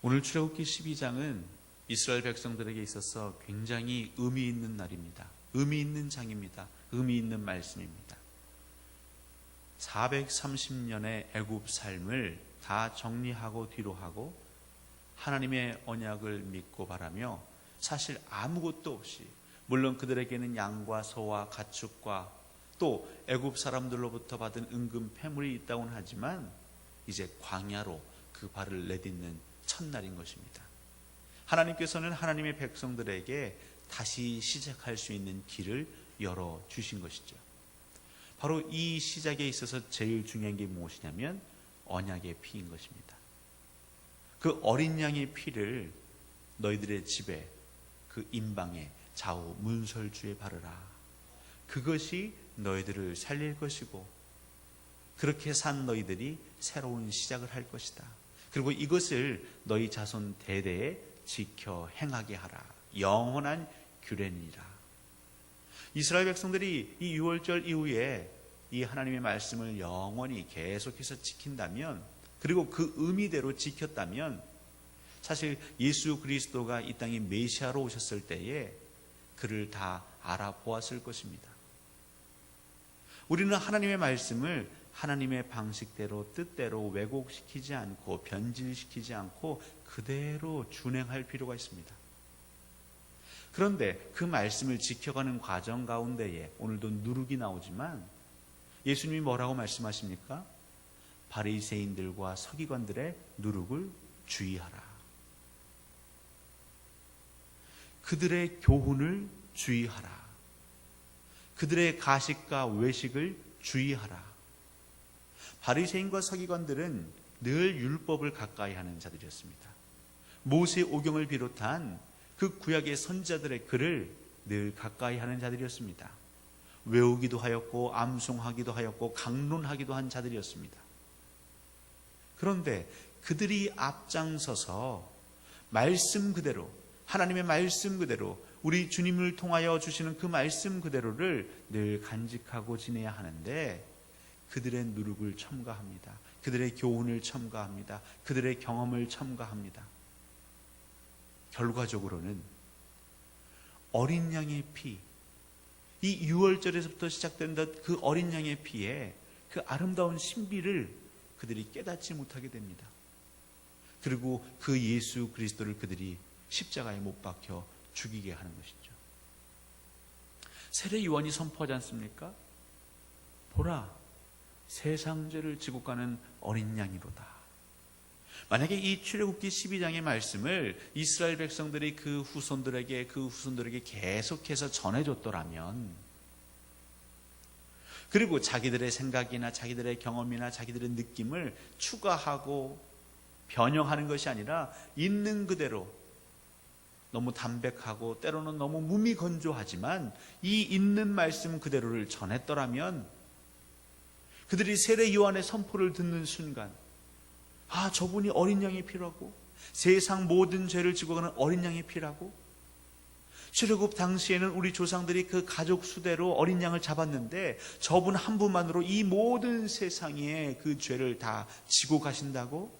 오늘 출애굽기 12장은 이스라엘 백성들에게 있어서 굉장히 의미 있는 날입니다. 의미 있는 장입니다. 의미 있는 말씀입니다. 430년의 애굽 삶을 다 정리하고 뒤로 하고 하나님의 언약을 믿고 바라며 사실 아무것도 없이 물론 그들에게는 양과 소와 가축과 또 애굽 사람들로부터 받은 은금 패물이 있다고는 하지만 이제 광야로 그 발을 내딛는 첫날인 것입니다. 하나님께서는 하나님의 백성들에게 다시 시작할 수 있는 길을 열어 주신 것이죠. 바로 이 시작에 있어서 제일 중요한 게 무엇이냐면 언약의 피인 것입니다. 그 어린 양의 피를 너희들의 집에 그 임방에 좌우 문설주에 바르라. 그것이 너희들을 살릴 것이고 그렇게 산 너희들이 새로운 시작을 할 것이다. 그리고 이것을 너희 자손 대대에 지켜 행하게 하라. 영원한 규례니라. 이스라엘 백성들이 이 6월절 이후에 이 하나님의 말씀을 영원히 계속해서 지킨다면 그리고 그 의미대로 지켰다면 사실 예수 그리스도가 이 땅에 메시아로 오셨을 때에 그를 다 알아보았을 것입니다. 우리는 하나님의 말씀을 하나님의 방식대로 뜻대로 왜곡시키지 않고 변질시키지 않고 그대로 준행할 필요가 있습니다. 그런데 그 말씀을 지켜가는 과정 가운데에 오늘도 누룩이 나오지만 예수님이 뭐라고 말씀하십니까? 바리새인들과 서기관들의 누룩을 주의하라. 그들의 교훈을 주의하라. 그들의 가식과 외식을 주의하라. 바리새인과 서기관들은 늘 율법을 가까이 하는 자들이었습니다. 모세 오경을 비롯한 그 구약의 선자들의 글을 늘 가까이 하는 자들이었습니다. 외우기도 하였고 암송하기도 하였고 강론하기도 한 자들이었습니다. 그런데 그들이 앞장서서 말씀 그대로 하나님의 말씀 그대로 우리 주님을 통하여 주시는 그 말씀 그대로를 늘 간직하고 지내야 하는데 그들의 누룩을 첨가합니다. 그들의 교훈을 첨가합니다. 그들의 경험을 첨가합니다. 결과적으로는 어린 양의 피, 이 6월절에서부터 시작된다 그 어린 양의 피에 그 아름다운 신비를 그들이 깨닫지 못하게 됩니다. 그리고 그 예수 그리스도를 그들이 십자가에 못 박혀 죽이게 하는 것이죠. 세례 요한이 선포하지 않습니까? 보라, 세상 죄를 지고 가는 어린 양이로다. 만약에 이 출애굽기 12장의 말씀을 이스라엘 백성들이 그 후손들에게 그 후손들에게 계속해서 전해줬더라면 그리고 자기들의 생각이나 자기들의 경험이나 자기들의 느낌을 추가하고 변형하는 것이 아니라 있는 그대로 너무 담백하고 때로는 너무 무미건조하지만 이 있는 말씀 그대로를 전했더라면 그들이 세례 요한의 선포를 듣는 순간 아 저분이 어린 양이 필요하고 세상 모든 죄를 지고 가는 어린 양이 필요하고 출애굽 당시에는 우리 조상들이 그 가족 수대로 어린 양을 잡았는데 저분 한 분만으로 이 모든 세상의 그 죄를 다 지고 가신다고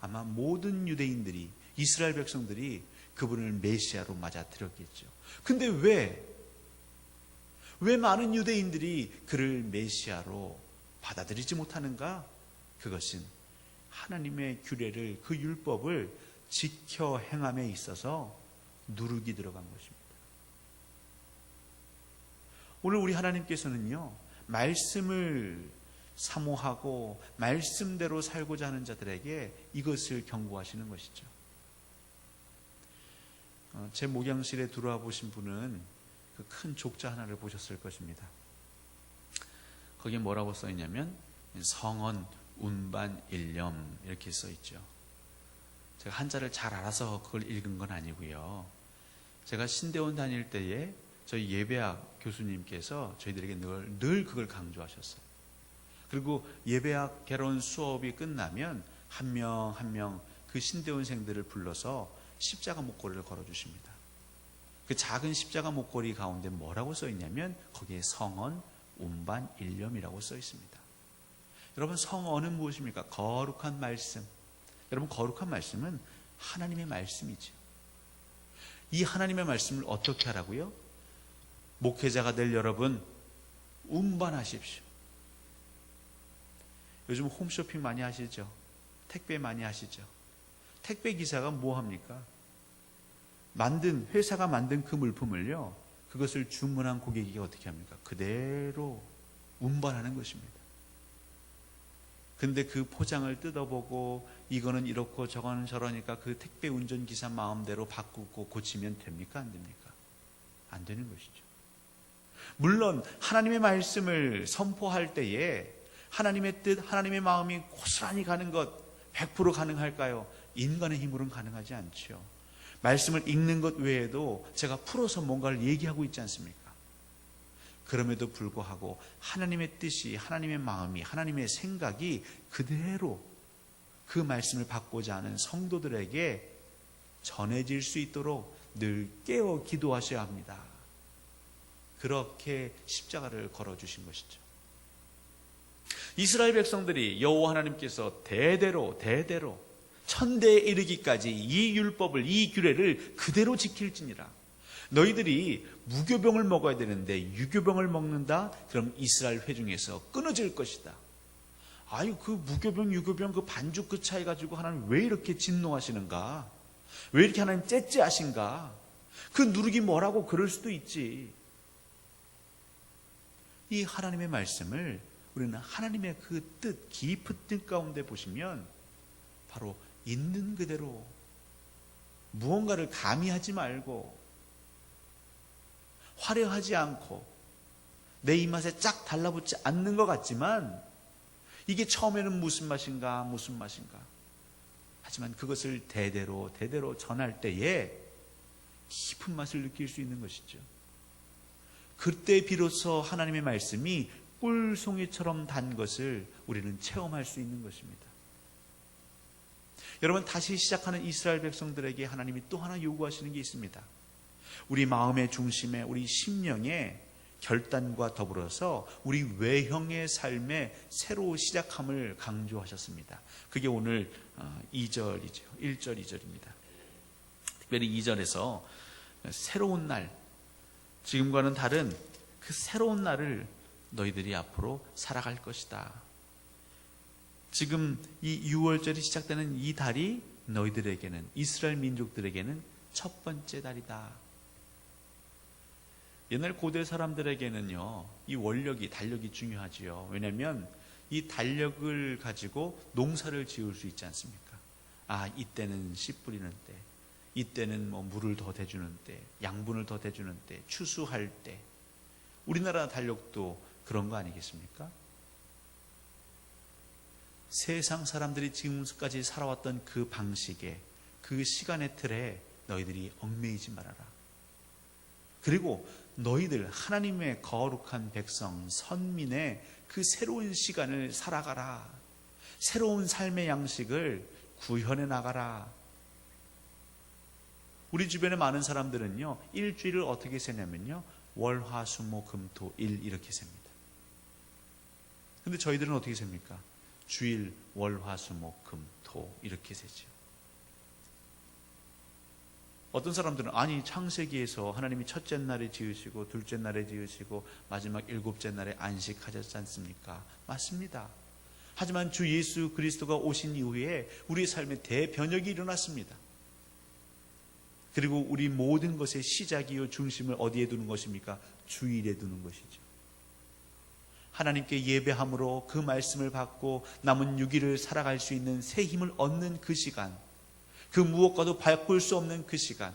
아마 모든 유대인들이 이스라엘 백성들이 그분을 메시아로 맞아들였겠죠. 근데 왜, 왜 많은 유대인들이 그를 메시아로 받아들이지 못하는가? 그것은 하나님의 규례를, 그 율법을 지켜 행함에 있어서 누룩이 들어간 것입니다. 오늘 우리 하나님께서는요, 말씀을 사모하고 말씀대로 살고자 하는 자들에게 이것을 경고하시는 것이죠. 어, 제 목양실에 들어와 보신 분은 그 큰 족자 하나를 보셨을 것입니다. 거기에 뭐라고 써 있냐면 성언 운반 일념 이렇게 써 있죠. 제가 한자를 잘 알아서 그걸 읽은 건 아니고요. 제가 신대원 다닐 때에 저희 예배학 교수님께서 저희들에게 늘, 늘 그걸 강조하셨어요. 그리고 예배학 개론 수업이 끝나면 한 명 한 명 그 신대원생들을 불러서 십자가 목걸이를 걸어주십니다. 그 작은 십자가 목걸이 가운데 뭐라고 써 있냐면 거기에 성언, 운반, 일념이라고 써 있습니다. 여러분 성언은 무엇입니까? 거룩한 말씀. 여러분 거룩한 말씀은 하나님의 말씀이죠. 이 하나님의 말씀을 어떻게 하라고요? 목회자가 될 여러분 운반하십시오. 요즘 홈쇼핑 많이 하시죠? 택배 많이 하시죠? 택배 기사가 뭐 합니까? 만든 회사가 만든 그 물품을요. 그것을 주문한 고객이 어떻게 합니까? 그대로 운반하는 것입니다. 근데 그 포장을 뜯어보고 이거는 이렇고 저거는 저러니까 그 택배 운전기사 마음대로 바꾸고 고치면 됩니까? 안 됩니까? 안 되는 것이죠. 물론 하나님의 말씀을 선포할 때에 하나님의 뜻, 하나님의 마음이 고스란히 가는 것 100% 가능할까요? 인간의 힘으로는 가능하지 않지요. 말씀을 읽는 것 외에도 제가 풀어서 뭔가를 얘기하고 있지 않습니까? 그럼에도 불구하고 하나님의 뜻이, 하나님의 마음이, 하나님의 생각이 그대로 그 말씀을 받고자 하는 성도들에게 전해질 수 있도록 늘 깨어 기도하셔야 합니다. 그렇게 십자가를 걸어주신 것이죠. 이스라엘 백성들이 여호와 하나님께서 대대로 대대로 천대에 이르기까지 이 율법을 이 규례를 그대로 지킬지니라. 너희들이 무교병을 먹어야 되는데 유교병을 먹는다? 그럼 이스라엘 회중에서 끊어질 것이다. 아유 그 무교병 유교병 그 반죽 그 차이 가지고 하나님 왜 이렇게 진노하시는가? 왜 이렇게 하나님 째째하신가? 그 누르기 뭐라고 그럴 수도 있지. 이 하나님의 말씀을 우리는 하나님의 그 뜻, 깊은 뜻 가운데 보시면 바로 있는 그대로 무언가를 가미하지 말고 화려하지 않고 내 입맛에 쫙 달라붙지 않는 것 같지만 이게 처음에는 무슨 맛인가 무슨 맛인가 하지만 그것을 대대로 대대로 전할 때에 깊은 맛을 느낄 수 있는 것이죠. 그때 비로소 하나님의 말씀이 꿀송이처럼 단 것을 우리는 체험할 수 있는 것입니다. 여러분 다시 시작하는 이스라엘 백성들에게 하나님이 또 하나 요구하시는 게 있습니다. 우리 마음의 중심에 우리 심령의 결단과 더불어서 우리 외형의 삶의 새로 시작함을 강조하셨습니다. 그게 오늘 2절이죠. 1절, 2절입니다. 특별히 2절에서 새로운 날, 지금과는 다른 그 새로운 날을 너희들이 앞으로 살아갈 것이다. 지금 이 6월절이 시작되는 이 달이 너희들에게는 이스라엘 민족들에게는 첫 번째 달이다. 옛날 고대 사람들에게는요, 이 원력이, 달력이 중요하지요. 왜냐하면 이 달력을 가지고 농사를 지을 수 있지 않습니까? 아, 이때는 씨 뿌리는 때, 이때는 뭐 물을 더 대주는 때, 양분을 더 대주는 때, 추수할 때. 우리나라 달력도 그런 거 아니겠습니까? 세상 사람들이 지금까지 살아왔던 그 방식에, 그 시간의 틀에 너희들이 얽매이지 말아라. 그리고 너희들 하나님의 거룩한 백성, 선민의 그 새로운 시간을 살아가라. 새로운 삶의 양식을 구현해 나가라. 우리 주변에 많은 사람들은요, 일주일을 어떻게 세냐면요, 월, 화, 수, 목, 금, 토, 일 이렇게 셉니다. 근데 저희들은 어떻게 셉니까? 주일, 월, 화, 수, 목, 금, 토 이렇게 세죠. 어떤 사람들은 아니 창세기에서 하나님이 첫째 날에 지으시고 둘째 날에 지으시고 마지막 일곱째 날에 안식하셨지 않습니까? 맞습니다. 하지만 주 예수 그리스도가 오신 이후에 우리의 삶에 대변혁이 일어났습니다. 그리고 우리 모든 것의 시작이요 중심을 어디에 두는 것입니까? 주일에 두는 것이죠. 하나님께 예배함으로 그 말씀을 받고 남은 6일을 살아갈 수 있는 새 힘을 얻는 그 시간, 그 무엇과도 바꿀 수 없는 그 시간,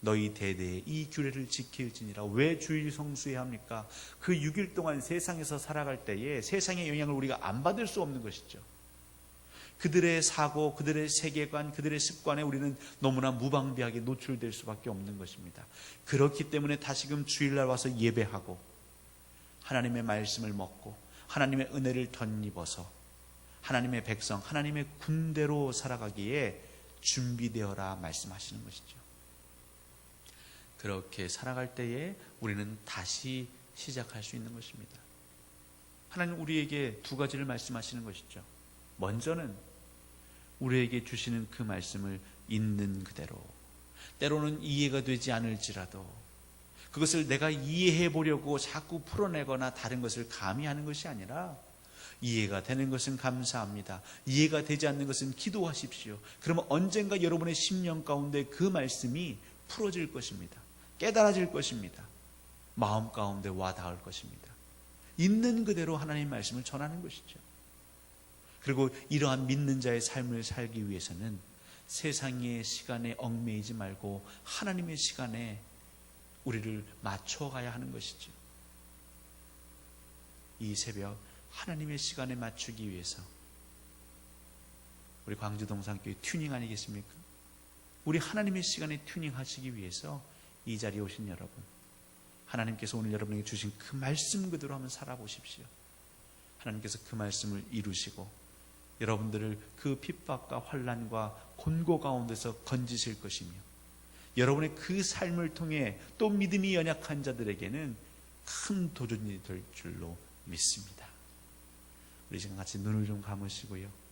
너희 대대에 이 규례를 지킬지니라. 왜 주일 성수해야 합니까? 그 6일 동안 세상에서 살아갈 때에 세상의 영향을 우리가 안 받을 수 없는 것이죠. 그들의 사고, 그들의 세계관, 그들의 습관에 우리는 너무나 무방비하게 노출될 수밖에 없는 것입니다. 그렇기 때문에 다시금 주일날 와서 예배하고 하나님의 말씀을 먹고 하나님의 은혜를 덧입어서 하나님의 백성, 하나님의 군대로 살아가기에 준비되어라 말씀하시는 것이죠. 그렇게 살아갈 때에 우리는 다시 시작할 수 있는 것입니다. 하나님 우리에게 두 가지를 말씀하시는 것이죠. 먼저는 우리에게 주시는 그 말씀을 있는 그대로 때로는 이해가 되지 않을지라도 그것을 내가 이해해 보려고 자꾸 풀어내거나 다른 것을 가미하는 것이 아니라 이해가 되는 것은 감사합니다. 이해가 되지 않는 것은 기도하십시오. 그러면 언젠가 여러분의 심령 가운데 그 말씀이 풀어질 것입니다. 깨달아질 것입니다. 마음 가운데 와 닿을 것입니다. 있는 그대로 하나님 말씀을 전하는 것이죠. 그리고 이러한 믿는 자의 삶을 살기 위해서는 세상의 시간에 얽매이지 말고 하나님의 시간에 우리를 맞춰가야 하는 것이죠. 이 새벽 하나님의 시간에 맞추기 위해서 우리 광주 동산교회 튜닝 아니겠습니까? 우리 하나님의 시간에 튜닝하시기 위해서 이 자리에 오신 여러분 하나님께서 오늘 여러분에게 주신 그 말씀 그대로 한번 살아보십시오. 하나님께서 그 말씀을 이루시고 여러분들을 그 핍박과 환란과 곤고 가운데서 건지실 것이며 여러분의 그 삶을 통해 또 믿음이 연약한 자들에게는 큰 도전이 될 줄로 믿습니다. 우리 지금 같이 눈을 좀 감으시고요.